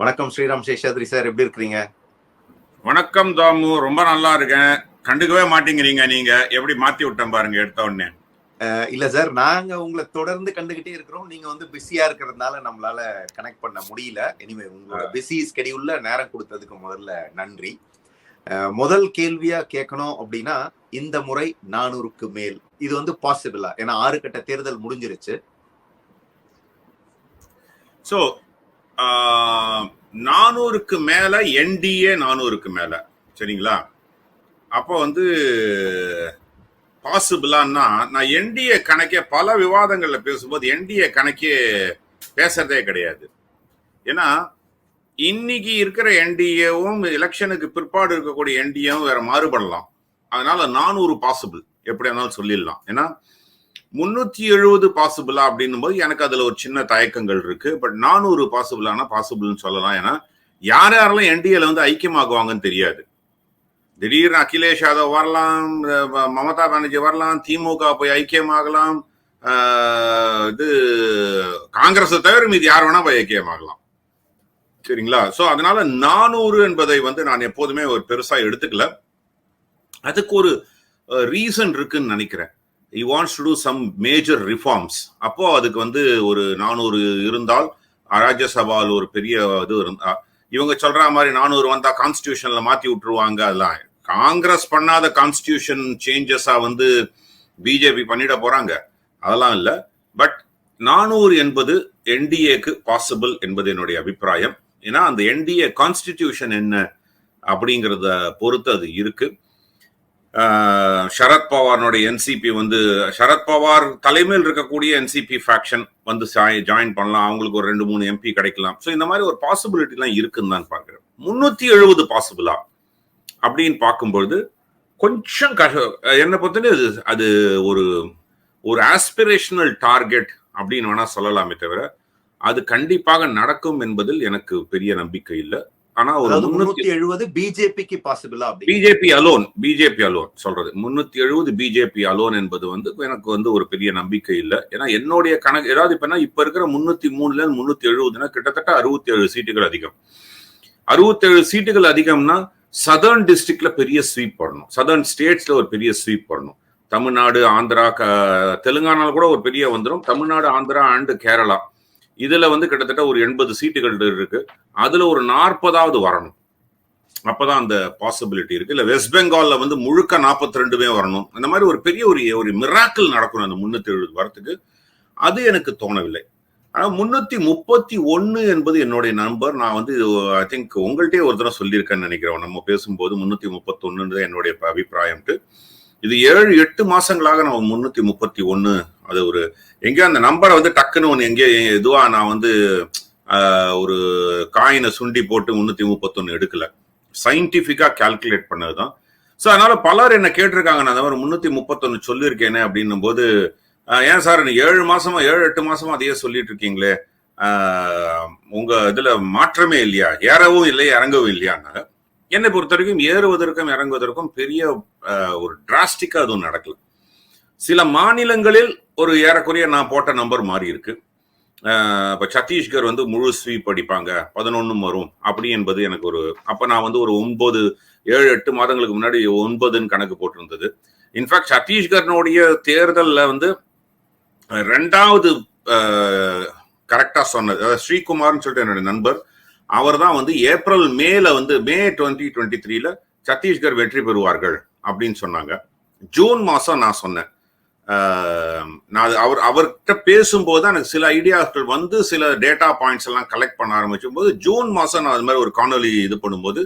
வணக்கம் ஸ்ரீராம் சேஷாத்ரி சார் எப்படி இருக்கிறீங்க? வணக்கம் தாமு ரொம்ப நல்லா இருக்கேன். கண்டுக்கவே மாட்டேங்கிறீங்க நீங்க. எப்படி மாத்தி விட்டேன் பாருங்க எடுத்த உடனே. இல்ல சார் நாங்க உங்களை தொடர்ந்து கண்டுகிட்டே இருக்கிறோம். நீங்க வந்து பிஸியா இருக்கிறதுனால நம்மளால கனெக்ட் பண்ண முடியல. எனிவே உங்களோட பிஸி ஸ்கெடியூல்ல நேரம் கொடுத்ததுக்கு முதல்ல நன்றி. முதல் கேள்வியா கேட்கணும் அப்படின்னா இந்த முறை நானூறுக்கு மேல். இது வந்து பாசிபிளா ஏன்னா ஆறு கட்ட தேர்தல் முடிஞ்சிருச்சு. ஸோ நானூறுக்கு மேல என்டிஏ நானூறுக்கு மேல. சரிங்களா? அப்போ வந்து பாசிபிளான்னா நான் என்டிஏ கணக்கே பல விவாதங்களில் பேசும்போது என்டிஏ கணக்கே பேசுறதே கிடையாது. ஏன்னா இன்னைக்கு இருக்கிற என்டிஏவும் எலெக்ஷனுக்கு பிற்பாடு இருக்கக்கூடிய என்டிஏவும் வேற மாறுபடலாம். அதனால நானூறு பாசிபிள் எப்படி இருந்தாலும் சொல்லிடலாம். ஏன்னா முன்னூத்தி எழுபது பாசிபிளா அப்படின்னும் போது எனக்கு அதுல ஒரு சின்ன தயக்கங்கள் இருக்கு. பட் நானூறு பாசிபிளானா பாசிபிள்னு சொல்லலாம். ஏன்னா யார் யாரெல்லாம் என்டிஏல வந்து ஐக்கியமாகுவாங்கன்னு தெரியாது. திடீர்னு அகிலேஷ் யாதவ் வரலாம் மமதா பானர்ஜி வரலாம் திமுக போய் ஐக்கியமாகலாம் இது காங்கிரஸை தவிர மீது யார் வேணா போய் ஐக்கியமாகலாம். சரிங்களா? சோ அதனால நானூறு என்பதை வந்து நான் எப்போதுமே ஒரு பெருசா எடுத்துக்கல. அதுக்கு ஒரு ரீசன் இருக்குன்னு நினைக்கிறேன். He wants to do some major reforms அப்போ அதுக்கு வந்து ஒரு நானூறு இருந்தால் ராஜ்யசபாவில் ஒரு பெரிய இது இருந்தா இவங்க சொல்ற மாதிரி நானூறு வந்தா கான்ஸ்டியூஷன்ல மாத்தி விட்டுருவாங்க அதெல்லாம். காங்கிரஸ் பண்ணாத கான்ஸ்டியூஷன் சேஞ்சஸா வந்து பிஜேபி பண்ணிட போறாங்க. அதெல்லாம் இல்லை. பட் நானூறு என்பது என்டிஏக்கு பாசிபிள் என்பது என்னுடைய அபிப்பிராயம். ஏன்னா அந்த என்டிஏ கான்ஸ்டிடியூஷன் என்ன அப்படிங்கிறத பொறுத்து அது இருக்குது ஆஹ் என்சிபி வந்து சரத்பவார் தலைமையில் இருக்கக்கூடிய என்சிபி ஃபேக்ஷன் வந்து ஜாயின் பண்ணலாம். அவங்களுக்கு ஒரு ரெண்டு மூணு எம்பி கிடைக்கலாம். ஸோ இந்த மாதிரி ஒரு பாசிபிலிட்டிலாம் இருக்குன்னு தான் பார்க்குறேன். முந்நூற்றி எழுபது பாசிபிளா அப்படின்னு பார்க்கும்பொழுது கொஞ்சம் கஷ என்னை பொறுத்தவரை அது அது ஒரு ஒரு ஆஸ்பிரேஷனல் டார்கெட் அப்படின்னு வேணா சொல்லலாமே தவிர அது கண்டிப்பாக நடக்கும் என்பதில் எனக்கு பெரிய நம்பிக்கை இல்லை. ஆனா ஒரு முன்னூத்தி எழுபது பிஜேபிக்கு பாசிபிளா பிஜேபி அலோன் பிஜேபி அலோன் சொல்றது. முன்னூத்தி எழுபது பிஜேபி அலோன் என்பது வந்து எனக்கு வந்து ஒரு பெரிய நம்பிக்கை இல்லை. ஏன்னா என்னுடைய கணக்கு ஏதாவது இப்ப இப்ப இருக்கிற முன்னூத்தி மூணுல இருந்து முன்னூத்தி எழுபதுனா கிட்டத்தட்ட அறுபத்தி ஏழு சீட்டுகள் அதிகம். அறுபத்தி ஏழு சீட்டுகள் அதிகம்னா சதர்ன் டிஸ்ட்ரிக்ட்ல பெரிய ஸ்வீப் பண்ணணும் சதர்ன் ஸ்டேட்ஸ்ல ஒரு பெரிய ஸ்வீப் பண்ணணும் தமிழ்நாடு ஆந்திரா தெலுங்கானால கூட ஒரு பெரிய வந்துடும் தமிழ்நாடு ஆந்திரா அண்ட் கேரளா. இதுல வந்து கிட்டத்தட்ட ஒரு எண்பது சீட்டுகள் இருக்கு. அதுல ஒரு நாற்பதாவது வரணும். அப்பதான் அந்த பாசிபிலிட்டி இருக்கு. இல்ல வெஸ்ட் பெங்கால்ல வந்து முழுக்க நாற்பத்தி ரெண்டுமே வரணும். அந்த மாதிரி ஒரு பெரிய ஒரு ஒரு மிராக்கிள் நடக்கணும் அந்த முன்னூத்தி எழுபது வரத்துக்கு. அது எனக்கு தோணவில்லை. ஆனா முன்னூத்தி முப்பத்தி ஒன்னு என்பது என்னுடைய நம்பர் நான் வந்து ஐ திங்க் உங்கள்கிட்டயே ஒரு தடவை சொல்லியிருக்கேன்னு நினைக்கிறேன். நம்ம பேசும்போது முன்னூத்தி முப்பத்தி ஒன்னு என்னுடைய அபிப்பிராயம்ட்டு. இது ஏழு எட்டு மாசங்களாக நம்ம முன்னூத்தி முப்பத்தி ஒன்னு அது ஒரு எங்கேயோ அந்த நம்பரை வந்து டக்குன்னு ஒன்று எங்கேயோ இதுவாக நான் வந்து ஒரு காயினை சுண்டி போட்டு முந்நூற்றி முப்பத்தொன்னு எடுக்கலை. சயின்டிஃபிக்காக கால்குலேட் பண்ணது தான் ஸோ அதனால பலர் என்ன கேட்டிருக்காங்க நான் அந்த மாதிரி முந்நூற்றி முப்பத்தொன்று சொல்லியிருக்கேனே அப்படின்னும் போது ஏன் சார் ஏழு மாசமா ஏழு எட்டு மாசமா அதையே சொல்லிட்டு இருக்கீங்களே? உங்கள் உங்க இதுல மாற்றமே இல்லையா? ஏறவும் இல்லை இறங்கவும் இல்லையான்னாங்க. என்னை பொறுத்த வரைக்கும் ஏறுவதற்கும் இறங்குவதற்கும் பெரிய ஒரு டிராஸ்டிக்கா அதுவும் நடக்கல. சில மாநிலங்களில் ஒரு ஏறக்குறைய நான் போட்ட நம்பர் மாறி இருக்கு. இப்போ சத்தீஸ்கர் வந்து முழு ஸ்வீப் அடிப்பாங்க பதினொன்னும் வரும். அப்படி என்பது எனக்கு ஒரு அப்போ நான் வந்து ஒரு ஒன்பது ஏழு எட்டு மாதங்களுக்கு முன்னாடி ஒன்பதுன்னு கணக்கு போட்டிருந்தது. இன்ஃபேக்ட் சத்தீஸ்கர்னுடைய தேர்தலில் வந்து ரெண்டாவது கரெக்டாக சொன்னது. அதாவது ஸ்ரீகுமார்னு சொல்லிட்டு என்னுடைய நண்பர் அவர் தான் வந்து ஏப்ரல் மேல வந்து மே டுவெண்ட்டி டுவெண்ட்டி த்ரீல சத்தீஸ்கர் வெற்றி பெறுவார்கள் அப்படின்னு சொன்னாங்க. ஜூன் மாதம் நான் சொன்னேன். நான் அது அவர் அவர்கிட்ட பேசும்போது தான் எனக்கு சில ஐடியாக்கள் வந்து சில டேட்டா பாயிண்ட்ஸ் எல்லாம் கலெக்ட் பண்ண ஆரம்பிச்சும் போது ஜூன் மாதம் நான் அது மாதிரி ஒரு காணொலி இது பண்ணும்போது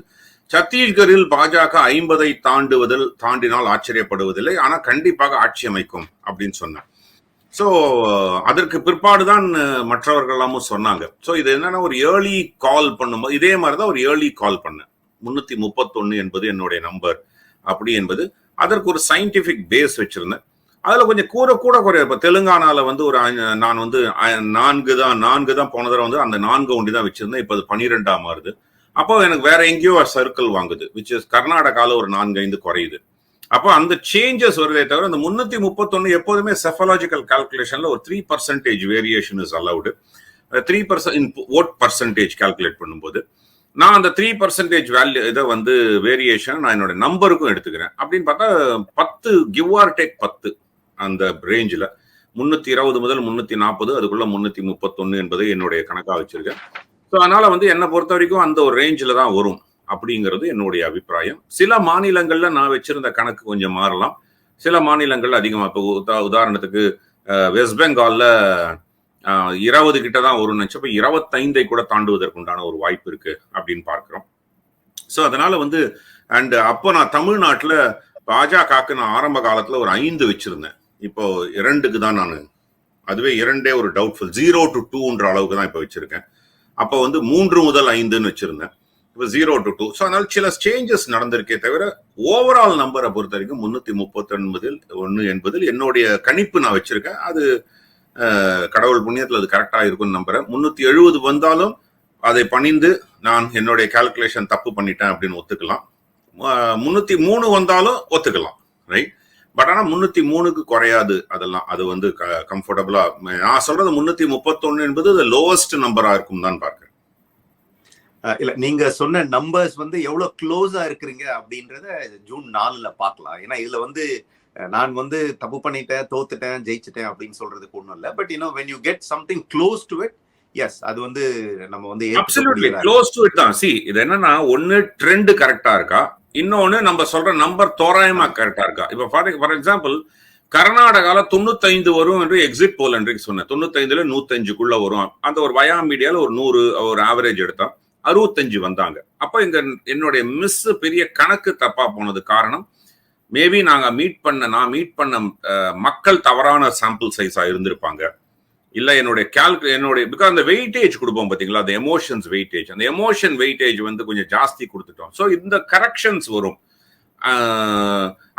சத்தீஸ்கரில் பாஜக ஐம்பதை தாண்டுவதில் தாண்டினால் ஆச்சரியப்படுவதில்லை. ஆனால் கண்டிப்பாக ஆட்சி அமைக்கும் அப்படின்னு சொன்னேன். ஸோ அதற்கு பிற்பாடு தான் மற்றவர்கள் எல்லாமும் சொன்னாங்க. ஸோ இது என்னன்னா ஒரு ஏர்லி கால் பண்ணும்போது இதே மாதிரி தான் ஒரு ஏர்லி கால் பண்ணேன். முன்னூற்றி முப்பத்தொன்று என்பது என்னுடைய நம்பர் அப்படி என்பது அதற்கு ஒரு சயின்டிஃபிக் பேஸ் வச்சிருந்தேன். அதுல கொஞ்சம் கூற கூட குறைய இப்ப தெலுங்கானால வந்து ஒரு நான் வந்து நான்கு தான் நான்கு தான் போன தடவை வந்து அந்த நான்கு ஒண்டி தான் வச்சிருந்தேன். இப்ப அது பன்னிரெண்டா மாறுது. அப்போ எனக்கு வேற எங்கேயோ சர்க்கிள் வாங்குது விச் இஸ் கர்நாடகால ஒரு நான்கு ஐந்து குறையுது. அப்போ அந்த சேஞ்சஸ் வருதே தவிர அந்த முன்னூத்தி முப்பத்தொன்னு எப்போதுமே செஃபலாஜிக்கல் கால்குலேஷன்ல ஒரு three percentage variation is allowed three percent vote percentage calculate பண்ணும்போது நான் அந்த த்ரீ பர்சன்டேஜ் வேல்யூ இதை வந்து வேரியேஷன் நான் என்னோட நம்பருக்கும் எடுத்துக்கிறேன். அப்படின்னு பார்த்தா பத்து கிவ் ஆர் டேக் பத்து. அந்த ரேஞ்சில் முந்நூற்றி இருபது முதல் முந்நூற்றி நாற்பது அதுக்குள்ள முன்னூற்றி முப்பத்தொன்று என்பது என்னுடைய கணக்காக வச்சிருக்கேன். ஸோ அதனால் வந்து என்னை பொறுத்த வரைக்கும் அந்த ஒரு ரேஞ்சில் தான் வரும் அப்படிங்கிறது என்னுடைய அபிப்பிராயம். சில மாநிலங்களில் நான் வச்சிருந்த கணக்கு கொஞ்சம் மாறலாம். சில மாநிலங்கள் அதிகமாக இப்போ உதா- உதாரணத்துக்கு வெஸ்ட் பெங்காலில் இருபது கிட்ட தான் வரும்னு நினச்சப்போ இருபத்தைந்தை கூட தாண்டுவதற்கு உண்டான ஒரு வாய்ப்பு இருக்குது அப்படின்னு பார்க்குறோம். ஸோ அதனால் வந்து அண்டு அப்போ நான் தமிழ்நாட்டில் பாஜகவுக்கு நான் ஆரம்ப காலத்தில் ஒரு ஐந்து வச்சுருந்தேன். இப்போ இரண்டுக்கு தான் நான். அதுவே இரண்டே ஒரு டவுட்ஃபுல் ஜீரோ டு டூன்ற அளவுக்கு தான் இப்போ வச்சிருக்கேன். அப்போ வந்து மூன்று முதல் ஐந்துன்னு வச்சிருந்தேன். இப்போ ஜீரோ டு டூ ஸோ அதனால சில சேஞ்சஸ் நடந்திருக்கே தவிர ஓவரால் நம்பரை பொறுத்த வரைக்கும் முந்நூற்றி முப்பத்தொன்பதில் ஒன்று என்பதில் என்னுடைய கணிப்பு நான் வச்சிருக்கேன். அது கடவுள் புண்ணியத்தில் அது கரெக்டாக இருக்கும்னு நம்புறேன். முந்நூற்றி எழுபது வந்தாலும் அதை பணிந்து நான் என்னுடைய கால்குலேஷன் தப்பு பண்ணிட்டேன் அப்படின்னு ஒத்துக்கலாம். முந்நூற்றி மூணு வந்தாலும் ஒத்துக்கலாம். ரைட் பட் ஆனால் முன்னூத்தி மூணுக்கு குறையாது அதெல்லாம். அது வந்து கம்ஃபர்டபுளா நான் சொல்றது முன்னூத்தி முப்பத்தொன்னு என்பது லோவஸ்ட் நம்பரா இருக்கும் தான் பார்க்கிறேன். இல்ல நீங்க சொன்ன நம்பர்ஸ் வந்து எவ்வளவு க்ளோஸா இருக்கிறீங்க அப்படின்றத ஜூன் நாலுல பார்க்கலாம். ஏன்னா இதுல வந்து நான் வந்து தப்பு பண்ணிட்டேன் தோத்துட்டேன் ஜெயிச்சிட்டேன் அப்படின்னு சொல்றதுக்கு ஒண்ணும் இல்ல. But you know when you get something close to it as அது வந்து நம்ம வந்து க்ளோஸ் டு இட் தான். சி இது என்னன்னா ஒன்னு ட்ரெண்ட் கரெக்டா இருக்கா? இன்னொன்று நம்ம சொல்ற நம்பர் தோராயமா கரெக்டா இருக்கா? இப்போ ஃபார் ஃபார் எக்ஸாம்பிள் கர்நாடகால தொண்ணூத்தைந்து வரும் என்று எக்ஸிட் போல் என்று சொன்னேன். தொண்ணூத்தைந்துல நூத்தஞ்சுக்குள்ள வரும். அந்த ஒரு வயா மீடியால ஒரு நூறு ஒரு ஆவரேஜ் எடுத்தா அறுபத்தஞ்சு வந்தாங்க. அப்போ இந்த என்னுடைய மிஸ் பெரிய கணக்கு தப்பா போனது காரணம் மேபி நாங்க மீட் பண்ண நான் மீட் பண்ண மக்கள் தவறான சாம்பிள் சைஸா இருந்திருப்பாங்க. இல்ல என்னுடைய கால்கு என்னுடைய பிகாஸ் அந்த வெயிட்டேஜ் கொடுப்போம் பாத்தீங்களா? அந்த எமோஷன்ஸ் வெயிட்டேஜ் அந்த எமோஷன் வெயிட்டேஜ் வந்து கொஞ்சம் ஜாஸ்தி கொடுத்துட்டோம். ஸோ இந்த கரெக்ஷன்ஸ் வரும்.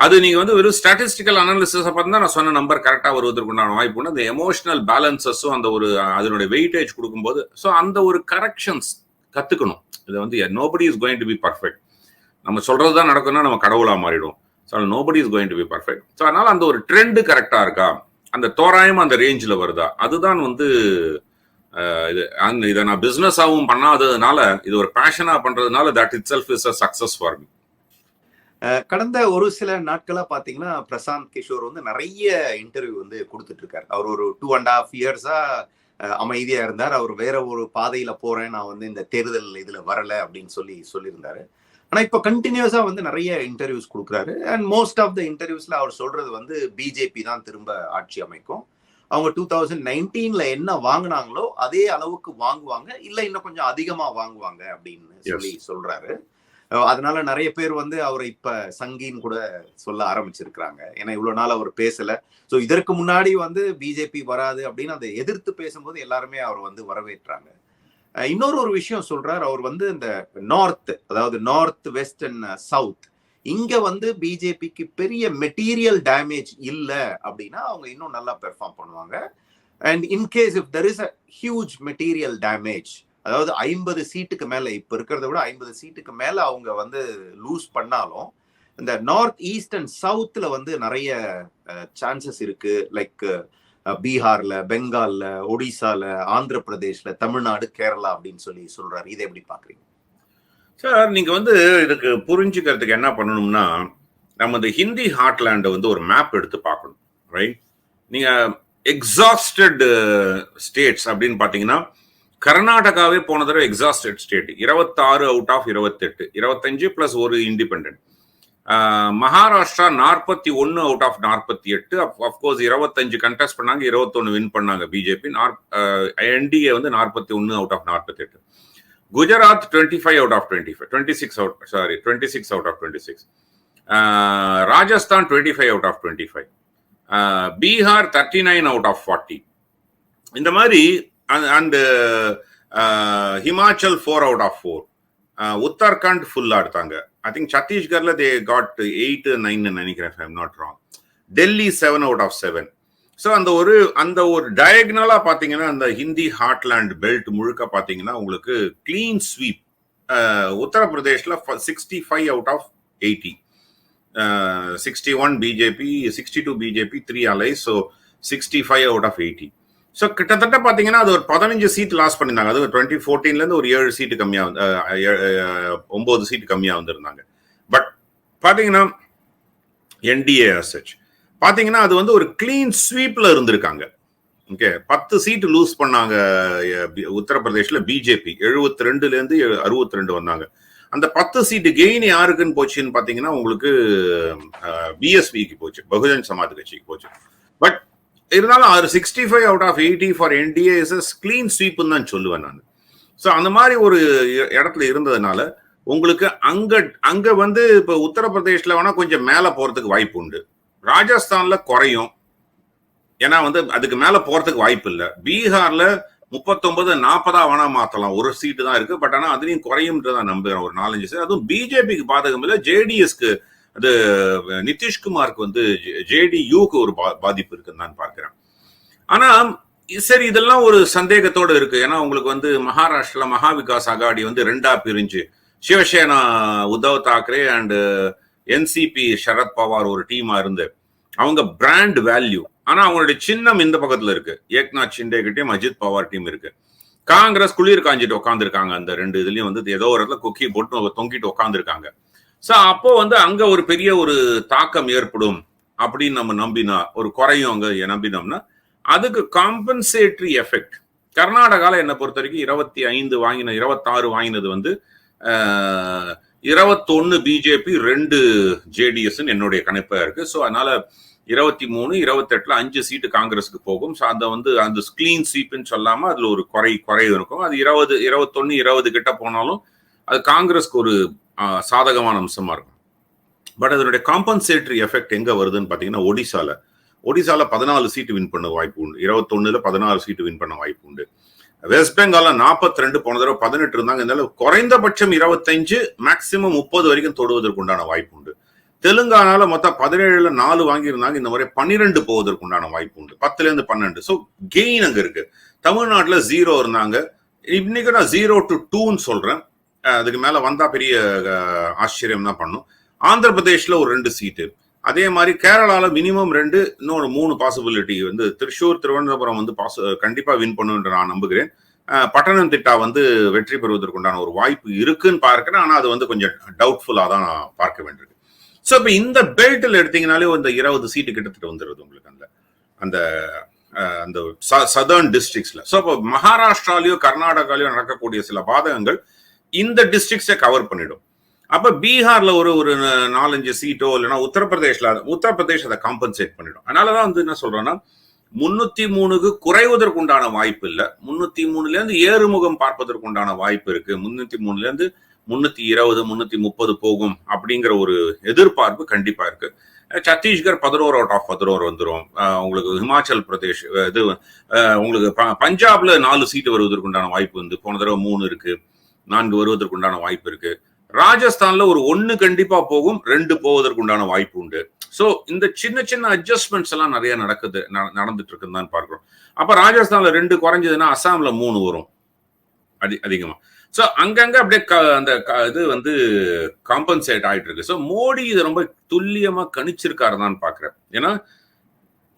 அது நீங்க வந்து வெறும் ஸ்டாட்டிஸ்டிக்கல் அனாலிசிஸ் தான் நான் சொன்ன நம்பர் கரெக்டாக வருவதற்குண்டான வாய்ப்பு அந்த எமோஷனல் பேலன்சஸும் அந்த ஒரு அதனுடைய வெயிட்டேஜ் கொடுக்கும்போது ஸோ அந்த ஒரு கரெக்ஷன்ஸ் கத்துக்கணும். இது வந்து nobody is going to be perfect நம்ம சொல்றது தான் நடக்கும்னா நம்ம கடவுளா மாறிடும் so nobody is going to be perfect so அதனால அந்த ஒரு ட்ரெண்டு கரெக்டாக இருக்கா? அந்த தோராயம் அந்த ரேஞ்சில் வருதா? அதுதான் வந்து இது அந்த இதை நான் பிஸ்னஸாகவும் பண்ணாததுனால இது ஒரு பேஷனாக பண்ணுறதுனால that itself is a success for me கடந்த ஒரு சில நாட்களாக பார்த்தீங்கன்னா பிரசாந்த் கிஷோர் வந்து நிறைய இன்டர்வியூ வந்து கொடுத்துட்டு இருக்காரு அவர் ஒரு டூ அண்ட் ஹாஃப் இயர்ஸாக அமைதியாக இருந்தார். அவர் வேற ஒரு பாதையில் போகிறேன் நான் வந்து இந்த தேர்தல் இதில் வரலை அப்படின்னு சொல்லி சொல்லியிருந்தாரு. ஆனா இப்ப கண்டினியூஸா வந்து நிறைய இன்டர்வியூஸ் கொடுக்குறாரு. அண்ட் மோஸ்ட் ஆஃப் த இன்டர்வியூஸ்ல அவர் சொல்றது வந்து பிஜேபி தான் திரும்ப ஆட்சி அமைக்கும். அவங்க டூ தௌசண்ட் நைன்டீன்ல என்ன வாங்குனாங்களோ அதே அளவுக்கு வாங்குவாங்க. இல்ல இன்னும் கொஞ்சம் அதிகமா வாங்குவாங்க அப்படின்னு சொல்லி சொல்றாரு. அதனால நிறைய பேர் வந்து அவரை இப்ப சங்கின்னு கூட சொல்ல ஆரம்பிச்சிருக்கிறாங்க. ஏன்னா இவ்வளவு நாள் அவர் பேசல. சோ இதற்கு முன்னாடி வந்து பிஜேபி வராது அப்படின்னு அதை எதிர்த்து பேசும்போது எல்லாருமே அவர் வந்து வரவேற்றாங்க. இன்னொரு ஒரு விஷயம் சொல்றார். அவர் வந்து இந்த நார்த் அதாவது நார்த் வெஸ்ட் அண்ட் சவுத் இங்க வந்து பிஜேபிக்கு பெரிய மெட்டீரியல் டேமேஜ் இல்லை அப்படின்னா அவங்க இன்னும் நல்லா பெர்ஃபார்ம் பண்ணுவாங்க. And in case if there is a huge material damage அதாவது ஐம்பது சீட்டுக்கு மேல இப்ப இருக்கிறத விட ஐம்பது சீட்டுக்கு மேல அவங்க வந்து லூஸ் பண்ணாலும் இந்த நார்த் ஈஸ்ட் அண்ட் சவுத்ல வந்து நிறைய சான்சஸ் இருக்கு. லைக் பீகார்ல பெங்கால்ல ஒடிசால ஆந்திர பிரதேஷ்ல தமிழ்நாடு கேரளா அப்படின்னு சொல்லி சொல்றாரு. இதை எப்படி பாக்குறீங்க சார் நீங்க வந்து இதுக்கு புரிஞ்சுக்கிறதுக்கு என்ன பண்ணணும்னா நம்ம இந்த ஹிந்தி ஹார்ட்லேண்டை வந்து ஒரு மேப் எடுத்து பார்க்கணும் ரைட் நீங்க எக்ஸாஸ்டட் ஸ்டேட்ஸ் அப்படின்னு பாத்தீங்கன்னா கர்நாடகாவே போன தடவை எக்ஸாஸ்டட் ஸ்டேட் இருபத்தாறு அவுட் ஆஃப் இருபத்தெட்டு. இருபத்தஞ்சு பிளஸ் ஒரு இண்டிபெண்ட் மகாராஷ்டிரா நாற்பத்தி ஒன்று அவுட் ஆஃப் நாற்பத்தி எட்டு. அப்கோர்ஸ் இருபத்தஞ்சு கண்டெஸ்ட் பண்ணாங்க இருபத்தொன்னு வின் பண்ணாங்க பிஜேபி என்டிஏ வந்து நாற்பத்தி ஒன்று அவுட் ஆஃப் நாற்பத்தி எட்டு. Gujarat twenty five out of twenty five twenty six out sorry twenty six out of twenty six Rajasthan twenty five out of twenty five Bihar thirty nine out of forty இந்த மாதிரி and Himachal four out of four Uttarakhand ஃபுல்லாக எடுத்தாங்க. I think சத்தீஸ்கர்ல they got eight nine நினைக்கிறேன் I'm not wrong Delhi seven out of seven so அந்த ஒரு அந்த ஒரு டயக்னலா பாத்தீங்கன்னா அந்த ஹிந்தி ஹார்ட்லேண்ட் பெல்ட் முழுக்க பாத்தீங்கன்னா உங்களுக்கு clean sweep உத்தரப்பிரதேஷ்ல sixty five out of eighty sixty one BJP sixty two BJP three அலை so sixty five out of eighty so கிட்டத்தட்ட பார்த்தீங்கன்னா அது ஒரு பதினஞ்சு சீட் லாஸ் பண்ணியிருந்தாங்க. அது டுவெண்ட்டி ஃபோர்டீன்லேருந்து ஒரு ஏழு சீட்டு கம்மியாக வந்து ஒம்பது சீட்டு கம்மியாக வந்திருந்தாங்க. பட் பார்த்தீங்கன்னா என்டிஏ அசச் பார்த்தீங்கன்னா அது வந்து ஒரு கிளீன் ஸ்வீப்ல இருந்திருக்காங்க. ஓகே பத்து சீட்டு லூஸ் பண்ணாங்க அஹ், உத்தரப்பிரதேஷ்ல பிஜேபி எழுபத்தி ரெண்டுலேருந்து அறுபத்தி ரெண்டு வந்தாங்க. அந்த பத்து சீட்டு கெயின் யாருக்குன்னு போச்சுன்னு பாத்தீங்கன்னா உங்களுக்கு பிஎஸ்பிக்கு போச்சு. பகுஜன் சமாஜ் கட்சிக்கு போச்சு. இருந்தாலும் அது sixty five out of eighty for NDA is clean ஸ்வீப்னு தான் சொல்லுவேன் நான். ஸோ அந்த மாதிரி ஒரு இடத்துல இருந்ததுனால உங்களுக்கு அங்க அங்க வந்து இப்ப உத்தரப்பிரதேஷ்ல வேணா கொஞ்சம் மேல போறதுக்கு வாய்ப்பு உண்டு. ராஜஸ்தான்ல குறையும். ஏன்னா வந்து அதுக்கு மேல போறதுக்கு வாய்ப்பு இல்லை. பீகார்ல முப்பத்தொன்பது நாற்பதா வேணா மாத்தலாம். ஒரு சீட்டு தான் இருக்கு. பட் ஆனா அதுலயும் குறையும்ன்றத நம்புகிறேன் ஒரு நாலஞ்சு சீட் அதுவும் பிஜேபிக்கு பாதகம் இல்லை ஜேடிஎஸ்க்கு அது நிதிஷ்குமாருக்கு வந்து ஜேடியூக்கு ஒரு பா- பாதிப்பு இருக்குன்னு நான் பார்க்கிறேன். ஆனா சரி இதெல்லாம் ஒரு சந்தேகத்தோட இருக்கு. ஏன்னா உங்களுக்கு வந்து மகாராஷ்டிரல மகா விகாஸ் அகாடி வந்து ரெண்டா பிரிஞ்சு சிவசேனா உத்தவ் தாக்கரே அண்ட் என்சிபி சரத் பவார் ஒரு டீமா இருந்து அவங்க பிராண்ட் வேல்யூ ஆனா அவங்களுடைய சின்னம் இந்த பக்கத்துல இருக்கு. ஏக்நாத் ஷிண்டே கிட்டயும் அஜித் பவார் டீம் இருக்கு. காங்கிரஸ் குளிர் காஞ்சிட்டு உட்காந்துருக்காங்க அந்த ரெண்டு இதுலயும் வந்து ஏதோ ஒரு இடத்துல கொக்கி போட்டு தொங்கிட்டு உட்காந்துருக்காங்க சோ அப்போ வந்து அங்க ஒரு பெரிய ஒரு தாக்கம் ஏற்படும் அப்படின்னு நம்ம நம்பினா ஒரு குறையும் அங்க நம்பினோம்னா அதுக்கு காம்பன்சேட்ரி எஃபெக்ட் கர்நாடகால என்னை பொறுத்த வரைக்கும் இருபத்தி ஐந்து வாங்கின இருபத்தாறு வாங்கினது வந்து இருபத்தொன்னு பிஜேபி ரெண்டு ஜேடிஎஸ்ன்னு என்னுடைய கணிப்பாக இருக்கு. ஸோ அதனால இருபத்தி மூணு இருபத்தெட்டுல அஞ்சு சீட்டு காங்கிரஸுக்கு போகும். ஸோ அந்த வந்து அந்த கிளீன் சீப்புன்னு சொல்லாமல் அதில் ஒரு குறை குறை இருக்கும். அது இருபது இருபத்தொன்னு இருபது கிட்ட போனாலும் அது காங்கிரஸ்க்கு ஒரு சாதகமான அம்சமாக இருக்கும். பட் அதனுடைய காம்பன்சேட்டரி எஃபெக்ட் எங்கே வருதுன்னு பார்த்தீங்கன்னா ஒடிசாவில் ஒடிசாவில் பதினாலு சீட்டு வின் பண்ண வாய்ப்பு உண்டு. இருபத்தொன்னுல பதினாலு சீட்டு வின் பண்ண வாய்ப்பு உண்டு. வெஸ்ட் பெங்காலில் நாற்பத்தி ரெண்டு போன தடவை பதினெட்டு இருந்தாங்க. இருந்தாலும் குறைந்தபட்சம் இருபத்தஞ்சு மேக்சிமம் முப்பது வரைக்கும் தொடுவதற்கு உண்டான வாய்ப்பு உண்டு. தெலுங்கானால மொத்தம் பதினேழுல நாலு வாங்கியிருந்தாங்க. இந்த முறை பன்னிரெண்டு போவதற்கு உண்டான வாய்ப்பு உண்டு. பத்துல இருந்து பன்னெண்டு. ஸோ கெயின் அங்க இருக்கு. தமிழ்நாட்டில் ஜீரோ இருந்தாங்க. இன்னைக்கு நான் ஜீரோ டு டூன்னு சொல்றேன். அதுக்கு மேல வந்தா பெரிய ஆச்சரியம் தான் பண்ணும். ஆந்திர பிரதேஷ்ல ஒரு ரெண்டு சீட்டு அதே மாதிரி கேரளால மினிமம் ரெண்டு இன்னொரு மூணு பாசிபிலிட்டி வந்து திருச்சூர் திருவனந்தபுரம் வந்து பாஸ் கண்டிப்பா வின் பண்ணுன்ற நான் நம்புகிறேன். பட்டணம் திட்டா வந்து வெற்றி பெறுவதற்குண்டான ஒரு வாய்ப்பு இருக்குன்னு பார்க்கிறேன். ஆனா அது வந்து கொஞ்சம் டவுட்ஃபுல்லா தான் நான் பார்க்க வேண்டியிருக்கு. ஸோ இப்போ இந்த பெல்ட்ல எடுத்தீங்கனாலே இந்த இருபது சீட்டு கிட்டத்தட்ட வந்துடுது உங்களுக்கு அந்த அந்த அந்த சதர்ன் டிஸ்ட்ரிக்ட்ஸ்ல ஸோ இப்போ மகாராஷ்டிராலயோ கர்நாடகாலயோ நடக்கக்கூடிய சில பாதகங்கள் இந்த டிஸ்ட்ரிக்ட்ஸை கவர் பண்ணிடும். அப்ப பீகார்ல ஒரு ஒரு நாலஞ்சு சீட்டோ இல்லைன்னா உத்தரப்பிரதேஷ்ல உத்தரப்பிரதேஷ் அதை காம்பன்சேட் பண்ணிடும். அதனாலதான் வந்து என்ன சொல்றேன்னா முன்னூத்தி மூணுக்கு குறைவதற்கு உண்டான வாய்ப்பு இல்லை. முன்னூத்தி மூணுல இருந்து ஏறுமுகம் பார்ப்பதற்குண்டான வாய்ப்பு இருக்கு. முன்னூத்தி மூணுல இருந்து முன்னூத்தி இருபது முன்னூத்தி முப்பது போகும் அப்படிங்கிற ஒரு எதிர்பார்ப்பு கண்டிப்பா இருக்கு. சத்தீஸ்கர் பதினோரு அவுட் ஆஃப் பதினோரு வந்துடும் உங்களுக்கு ஹிமாச்சல் பிரதேஷ் இது உங்களுக்கு ப- பஞ்சாப்ல நாலு சீட்டு வருவதற்குண்டான வாய்ப்பு வந்து போன தடவை மூணு இருக்கு. நான்கு வருவதற்கு உண்டான வாய்ப்பு இருக்கு. ராஜஸ்தான்ல ஒரு ஒன்னு கண்டிப்பா போகும் ரெண்டு போவதற்கு உண்டான வாய்ப்பு உண்டு. சோ இந்த சின்ன சின்ன அட்ஜஸ்ட்மெண்ட்ஸ் எல்லாம் நிறைய நடக்குது நடந்துட்டு இருக்குன்னு தான் பார்க்கிறோம். அப்ப ராஜஸ்தான்ல ரெண்டு குறைஞ்சதுன்னா அசாம்ல மூணு வரும். அதி அதிகமா. சோ அங்கங்க அப்படியே அந்த க- இது வந்து காம்பன்சேட் ஆயிட்டு இருக்கு. சோ மோடி இதை ரொம்ப துல்லியமா கணிச்சிருக்காரு தான் பாக்குறேன் ஏன்னா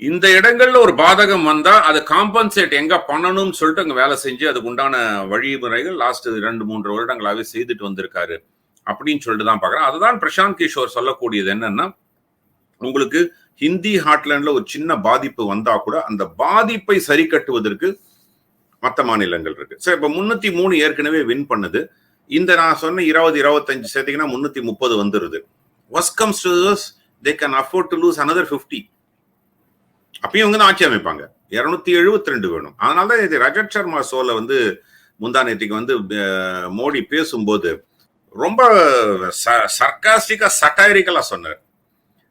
இந்த இடங்கள்ல ஒரு பாதகம் வந்தா அதை காம்பன்சேட் எங்க பண்ணணும்னு சொல்லிட்டு அங்க வேலை செஞ்சு அதுக்கு உண்டான வழிமுறைகள் லாஸ்ட் ரெண்டு மூன்று வருடங்களாகவே செய்துட்டு வந்திருக்காரு அப்படின்னு சொல்லிட்டு தான் பாக்குறேன் அதுதான் பிரசாந்த் கிஷோர் சொல்லக்கூடியது என்னன்னா உங்களுக்கு ஹிந்தி ஹாட்லேண்ட்ல ஒரு சின்ன பாதிப்பு வந்தா கூட அந்த பாதிப்பை சரி கட்டுவதற்கு மற்ற மாநிலங்கள் இருக்கு. சரி இப்ப முன்னூத்தி மூணு ஏற்கனவே வின் பண்ணுது. இந்த நான் சொன்ன இருபது இருபத்தஞ்சு சேர்த்தீங்கன்னா முன்னூத்தி முப்பது வந்துருது. OS comes to they can afford to lose another fifty அப்பயும் இவங்க தான் ஆட்சி அமைப்பாங்க. இருநூத்தி எழுபத்தி ரெண்டு வேணும். அதனால தான் இது ரஜத் சர்மா ஷோல வந்து முந்தா நேற்றுக்கு வந்து மோடி பேசும்போது ரொம்ப சர்க்காஸ்டிக்கா சட்டாரிக்கலா சொன்னார்.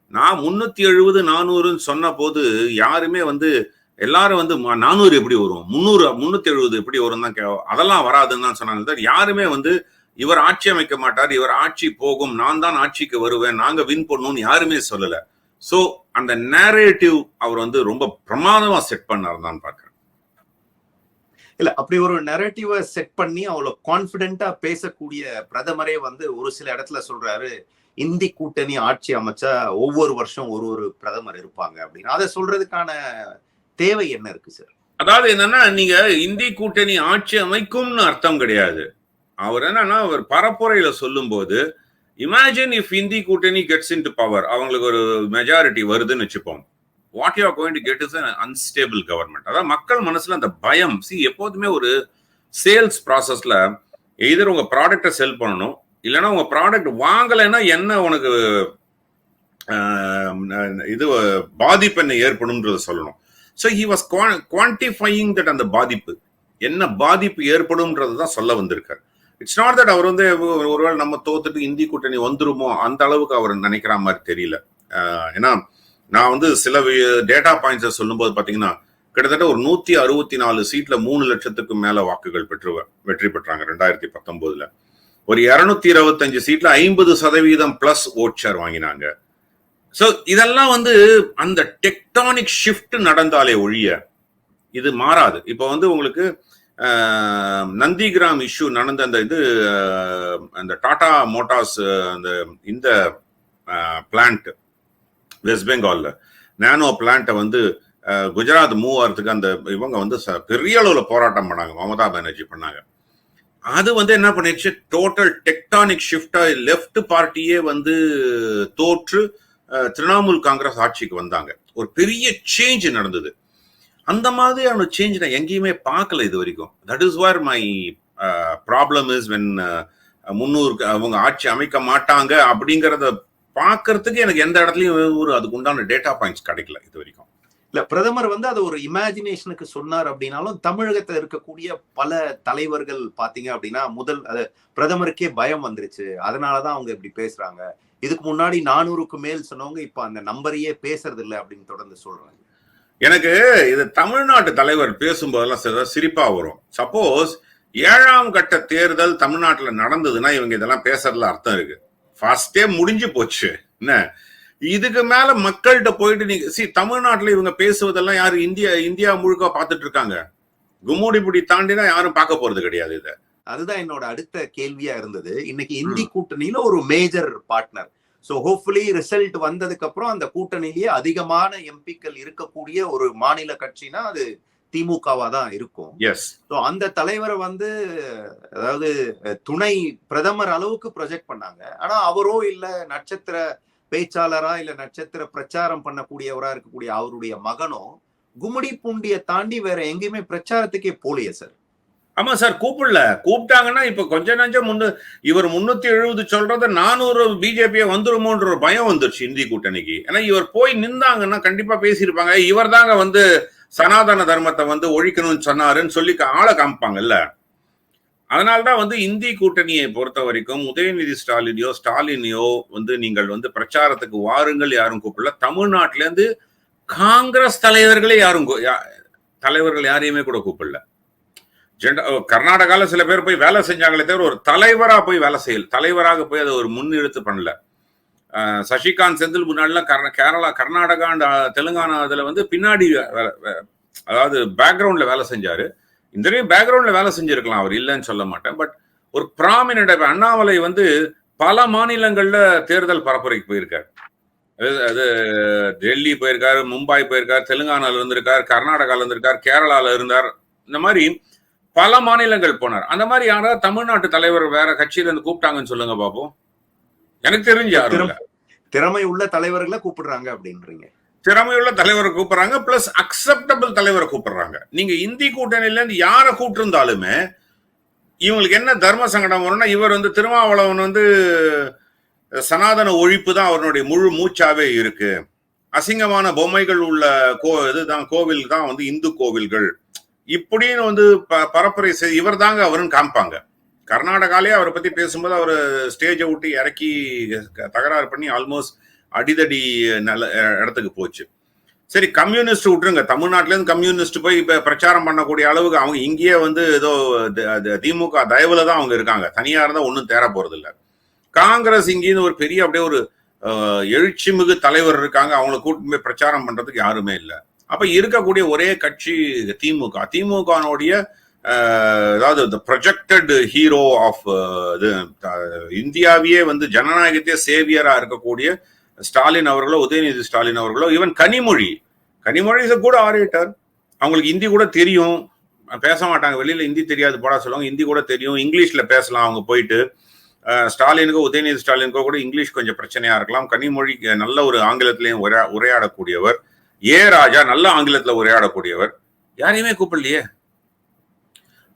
நான் முன்னூத்தி எழுபது நானூறுன்னு சொன்ன போது யாருமே வந்து எல்லாரும் வந்து நானூறு எப்படி வரும்? முந்நூறு முன்னூத்தி எழுபது எப்படி வரும்? தான் கே- அதெல்லாம் வராதுன்னு தான் சொன்னாங்க யாருமே வந்து இவர் ஆட்சி அமைக்க மாட்டார் இவர் ஆட்சி போகும் நான் தான் ஆட்சிக்கு வருவேன் நாங்க வின் பண்ணுவோம்னு யாருமே சொல்லலை. சோ அந்த நேரேட்டிவ் அவர் வந்து ரொம்ப பிரமாதமா செட் பண்ணார் தான் பாக்குறேன் இல்ல அப்படி ஒரு நெரட்டிவ செட் பண்ணி அவ்வளவு கான்பிடென்ட்டா பேசக்கூடிய பிரதமரே வந்து ஒரு சில இடத்துல சொல்றாரு இந்தி கூட்டணி ஆட்சி அமைச்சா ஒவ்வொரு வருஷம் ஒரு ஒரு பிரதமர் இருப்பாங்க அப்படின்னு. அதை சொல்றதுக்கான தேவை என்ன இருக்கு சார் அதாவது என்னன்னா நீங்க இந்தி கூட்டணி ஆட்சி அமைக்கும்னு அர்த்தம் கிடையாது. அவர் என்னன்னா அவர் பரப்புரையில சொல்லும்போது இமேஜின் இஃப் இந்தி கூட்டணி கெட்ஸ் இன் டு பவர் அவங்களுக்கு ஒரு மெஜாரிட்டி வருதுன்னு வச்சுப்போம். What you are going to get is unstable government அதாவது மக்கள் மனசுல அந்த பயம். சி எப்போதுமே ஒரு சேல்ஸ் ப்ராசஸ்ல எதிர் உங்க ப்ராடக்டை செல் பண்ணணும் இல்லைன்னா உங்க ப்ராடக்ட் வாங்கலைன்னா என்ன உனக்கு இது பாதிப்பு என்ன ஏற்படும்ன்றத சொல்லணும். So he was quantifying that அந்த பாதிப்பு. என்ன பாதிப்பு ஏற்படும்ன்றது தான் சொல்ல வந்திருக்கார். இட்ஸ் நாட் தட் அவர் வந்து ஒரு- ஒருவேளை நம்ம தோத்துட்டு இந்தி கூட்டணி வந்துருமோ அந்த அளவுக்கு அவர் நினைக்கிற மாதிரி தெரியல. ஆஹ், ஏன்னா நான் வந்து சில டேட்டா பாயிண்ட்ஸை சொல்லும்போது பார்த்தீங்கன்னா கிட்டத்தட்ட ஒரு நூத்தி அறுபத்தி நாலு சீட்ல மூணு லட்சத்துக்கு மேல வாக்குகள் பெற்று வெற்றி பெற்றாங்க ரெண்டாயிரத்தி பத்தொன்பதுல. ஒரு இருநூத்தி இருபத்தஞ்சு சீட்ல ஐம்பது சதவீதம் பிளஸ் ஓட் ஷேர் வாங்கினாங்க. ஸோ இதெல்லாம் வந்து அந்த டெக்டானிக் ஷிஃப்ட் நடந்தாலே ஒழிய இது மாறாது. இப்போ வந்து உங்களுக்கு நந்திகிராம் இஷ்யூ நடந்த அந்த இது அந்த டாடா மோட்டார்ஸ் அந்த இந்த பிளான்ட் வெஸ்ட் பெங்காலில் நானோ பிளான்ட்டை வந்து குஜராத் மூவ் ஆகிறதுக்கு அந்த இவங்க வந்து ச- பெரிய அளவில் போராட்டம் பண்ணாங்க. மமதா பானர்ஜி பண்ணாங்க. அது வந்து என்ன பண்ணிடுச்சு? டோட்டல் டெக்டானிக் ஷிஃப்டாக லெஃப்ட் பார்ட்டியே வந்து தோற்று திரிணாமுல் காங்கிரஸ் ஆட்சிக்கு வந்தாங்க. ஒரு பெரிய சேஞ்ச் நடந்தது. அந்த மாதிரியான சேஞ்ச் நான் எங்கேயுமே பார்க்கல இது வரைக்கும். That is where my problem is when முன்னூறு அவங்க ஆட்சி அமைக்க மாட்டாங்க அப்படிங்கிறத பார்க்கறதுக்கு எனக்கு எந்த இடத்துலயும் ஒரு அதுக்கு உண்டான டேட்டா பாயிண்ட்ஸ் கிடைக்கல இது வரைக்கும். இல்ல பிரதமர் வந்து அது ஒரு இமேஜினேஷனுக்கு சொன்னார் அப்படின்னாலும் தமிழகத்துல இருக்கக்கூடிய பல தலைவர்கள் பாத்தீங்க அப்படின்னா முதல் அது பிரதமருக்கே பயம் வந்துருச்சு. அதனாலதான் அவங்க இப்படி பேசுறாங்க. இதுக்கு முன்னாடி நானூறுக்கு மேல் சொன்னவங்க இப்ப அந்த நம்பரையே பேசுறது இல்லை அப்படின்னு தொடர்ந்து சொல்றாங்க. எனக்கு இது தமிழ்நாட்டு தலைவர் பேசும்போதெல்லாம் சில சிரிப்பா வரும். சப்போஸ் ஏழாம் கட்ட தேர்தல் தமிழ்நாட்டுல நடந்ததுன்னா இவங்க இதெல்லாம் பேசுறதுல அர்த்தம் இருக்கு. ஃபர்ஸ்டே முடிஞ்சு போச்சு. என்ன? இதுக்கு மேல மக்கள்கிட்ட போயிட்டு நீங்க சி தமிழ்நாட்டுல இவங்க பேசுவதெல்லாம் யாரு இந்தியா இந்தியா முழுக்க பார்த்துட்டு இருக்காங்க. கும்முடிபுடி தாண்டினா யாரும் பார்க்க போறது கிடையாது இதை. அதுதான் என்னோட அடுத்த கேள்வியா இருந்தது. இன்னைக்கு இந்தி கூட்டணியில ஒரு major partner so hopefully result வந்ததுக்கு அப்புறம் அந்த கூட்டணியிலேயே அதிகமான எம்பிக்கள் இருக்கக்கூடிய ஒரு மாநில கட்சினா அது திமுகவா தான் இருக்கும். எஸ் ஸோ அந்த தலைவரை வந்து அதாவது துணை பிரதமர் அளவுக்கு ப்ரொஜெக்ட் பண்ணாங்க. ஆனா அவரோ இல்ல நட்சத்திர பேச்சாளரா இல்ல நட்சத்திர பிரச்சாரம் பண்ணக்கூடியவரா இருக்கக்கூடிய அவருடைய மகனோ கும்மிடி பூண்டியை தாண்டி வேற எங்கேயுமே பிரச்சாரத்துக்கே போலையே சார். ஆமா சார் கூப்பிடல. கூப்பிட்டாங்கன்னா இப்ப கொஞ்ச நஞ்சம் முன்னு இவர் முன்னூத்தி எழுபது சொல்றத நானூறு பிஜேபியை வந்துருமோன்ற ஒரு பயம் வந்துருச்சு இந்தி கூட்டணிக்கு. ஏன்னா இவர் போய் நின்றாங்கன்னா கண்டிப்பா பேசியிருப்பாங்க. இவர் தாங்க வந்து சனாதன தர்மத்தை வந்து ஒழிக்கணும்னு சொன்னாருன்னு சொல்லி ஆளை காமிப்பாங்கல்ல. அதனால்தான் வந்து இந்தி கூட்டணியை பொறுத்த வரைக்கும் உதயநிதி ஸ்டாலினியோ ஸ்டாலினையோ வந்து நீங்கள் வந்து பிரச்சாரத்துக்கு வாருங்கள் யாரும் கூப்பிடல. தமிழ்நாட்டிலேருந்து காங்கிரஸ் தலைவர்களே யாரும் தலைவர்கள் யாரையுமே கூட கூப்பிடல. ஜெண்ட கர்நாடகால சில பேர் போய் வேலை செஞ்சாங்களே தவிர ஒரு தலைவரா போய் வேலை செய்யல. தலைவராக போய் அதை ஒரு முன்னெடுத்து பண்ணல. அஹ் சசிகாந்த் செந்தில் முன்னாடிலாம் கர்நா கேரளா கர்நாடகா தெலுங்கானா அதுல வந்து பின்னாடி அதாவது பேக்ரவுண்ட்ல வேலை செஞ்சாரு. இந்த பேக்ரவுண்ட்ல வேலை செஞ்சிருக்கலாம் அவர் இல்லைன்னு சொல்ல மாட்டேன். பட் ஒரு ப்ராமினட் அண்ணாமலை வந்து பல மாநிலங்கள்ல தேர்தல் பரப்புரைக்கு போயிருக்காரு. அது- டெல்லி போயிருக்காரு மும்பை போயிருக்காரு தெலுங்கானால இருந்திருக்கார் கர்நாடகால இருந்திருக்கார் கேரளால இருந்தார். இந்த மாதிரி பல மாநிலங்கள் போனார். அந்த மாதிரி யாராவது தமிழ்நாட்டு தலைவர் வேற கட்சியில இருந்து கூப்பிட்டாங்கன்னு சொல்லுங்க பாப்போம் எனக்கு தெரிஞ்சு யாரும். திறமை உள்ள தலைவர்களை கூப்பிடுறாங்க அப்படின்றீங்க. திறமையுள்ள தலைவரை கூப்பிடுறாங்க பிளஸ் அக்செப்டபிள் தலைவரை கூப்பிடுறாங்க. நீங்க இந்தி கூட்டணியில இருந்து யாரை கூப்பிட்டிருந்தாலுமே இவங்களுக்கு என்ன தர்ம சங்கடம் வரும்னா இவர் வந்து திருமாவளவன் வந்து சனாதன ஒழிப்பு தான் அவருடைய முழு மூச்சாவே இருக்கு. அசிங்கமான பொம்மைகள் உள்ள கோ இதுதான் கோவில் தான் வந்து இந்து கோவில்கள். இப்படின்னு வந்து ப- பரப்புரை செய் இவர் தாங்க அவருன்னு காமிப்பாங்க. கர்நாடகாலே அவரை பத்தி பேசும்போது அவர் ஸ்டேஜை விட்டு இறக்கி தகராறு பண்ணி ஆல்மோஸ்ட் அடிதடி நல்ல இடத்துக்கு போச்சு. சரி கம்யூனிஸ்ட் விட்டுருங்க. தமிழ்நாட்டிலேருந்து கம்யூனிஸ்ட் போய் இப்போ பிரச்சாரம் பண்ணக்கூடிய அளவுக்கு அவங்க இங்கேயே வந்து ஏதோ த- திமுக தயவுல தான் அவங்க இருக்காங்க. தனியாக இருந்தால் ஒன்றும் தேர போகிறது இல்லை காங்கிரஸ் இங்கேருந்து ஒரு பெரிய அப்படியே ஒரு எழுச்சி எழுச்சிமிகு தலைவர் இருக்காங்க. அவங்கள கூட்டிட்டு போய் பிரச்சாரம் பண்ணுறதுக்கு யாருமே இல்லை. அப்ப இருக்கக்கூடிய ஒரே கட்சி திமுக. திமுகனுடைய அதாவது இந்த ப்ரொஜெக்டட் ஹீரோ ஆஃப் இது இந்தியாவையே வந்து ஜனநாயகத்தையே சேவியரா இருக்கக்கூடிய ஸ்டாலின் அவர்களோ உதயநிதி ஸ்டாலின் அவர்களோ even Kanimozhi. Kanimozhi is a orator அவங்களுக்கு ஹிந்தி கூட தெரியும். பேச மாட்டாங்க. வெளியில ஹிந்தி தெரியாது போடா சொல்லுவாங்க. ஹிந்தி கூட தெரியும். இங்கிலீஷ்ல பேசலாம் அவங்க போயிட்டு. ஸ்டாலினுக்கோ உதயநிதி ஸ்டாலினுக்கோ கூட இங்கிலீஷ் கொஞ்சம் பிரச்சனையா இருக்கலாம். கனிமொழி நல்ல ஒரு ஆங்கிலத்திலையும் உரையா உரையாடக்கூடியவர். ஏ ராஜா நல்ல ஆங்கிலத்தில் உரையாடக்கூடியவர். யாரையுமே கூப்பிடலையே?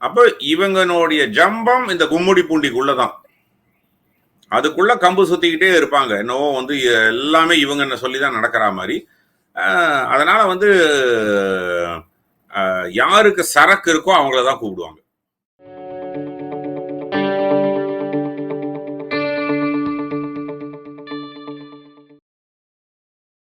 அப்போ இவங்களுடைய ஜம்பம் இந்த கும்முடி பூண்டிக்குள்ளதான். அதுக்குள்ள கம்பு சுத்திக்கிட்டே இருப்பாங்க. என்னவோ வந்து எல்லாமே இவங்க என்ன சொல்லி தான் நடக்கிற மாதிரி. அதனால வந்து யாருக்கு சரக்கு இருக்கோ அவங்கள தான் கூப்பிடுவாங்க.